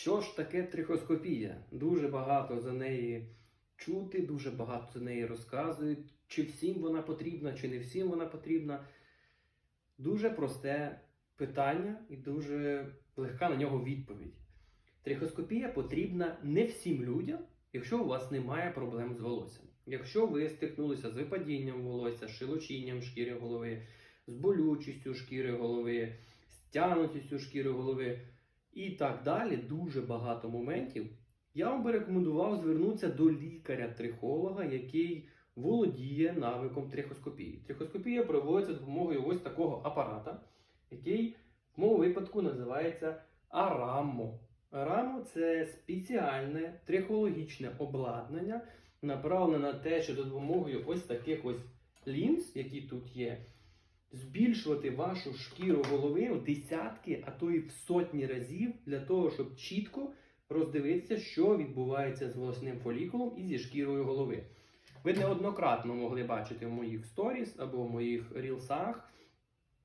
Що ж таке трихоскопія? Дуже багато за неї чути, дуже багато за неї розказують. Чи всім вона потрібна, чи не всім вона потрібна. Дуже просте питання і дуже легка на нього відповідь. Трихоскопія потрібна не всім людям, якщо у вас немає проблем з волоссям. Якщо ви стикнулися з випадінням волосся, шилочінням шкіри голови, з болючістю шкіри голови, з тянутістю шкіри голови і так далі, дуже багато моментів, я вам би рекомендував звернутися до лікаря-трихолога, який володіє навиком трихоскопії. Трихоскопія проводиться допомогою ось такого апарата, який в моєму випадку називається Арамо. Арамо це спеціальне трихологічне обладнання, направлене на те, що за допомогою ось таких ось лінз, які тут є, збільшувати вашу шкіру голови в десятки, а то і в сотні разів для того, щоб чітко роздивитися, що відбувається з волосним фолікулом і зі шкірою голови. Ви неоднократно могли бачити в моїх сторіс або в моїх рілсах,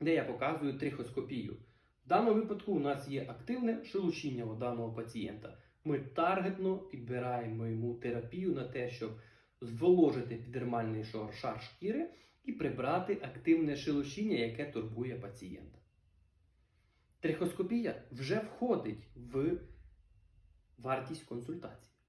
де я показую трихоскопію. В даному випадку у нас є активне шелушіння у даного пацієнта. Ми таргетно підбираємо йому терапію на те, щоб зволожити підермальний шар шкіри і прибрати активне шелушіння, яке турбує пацієнта. Трихоскопія вже входить в вартість консультації.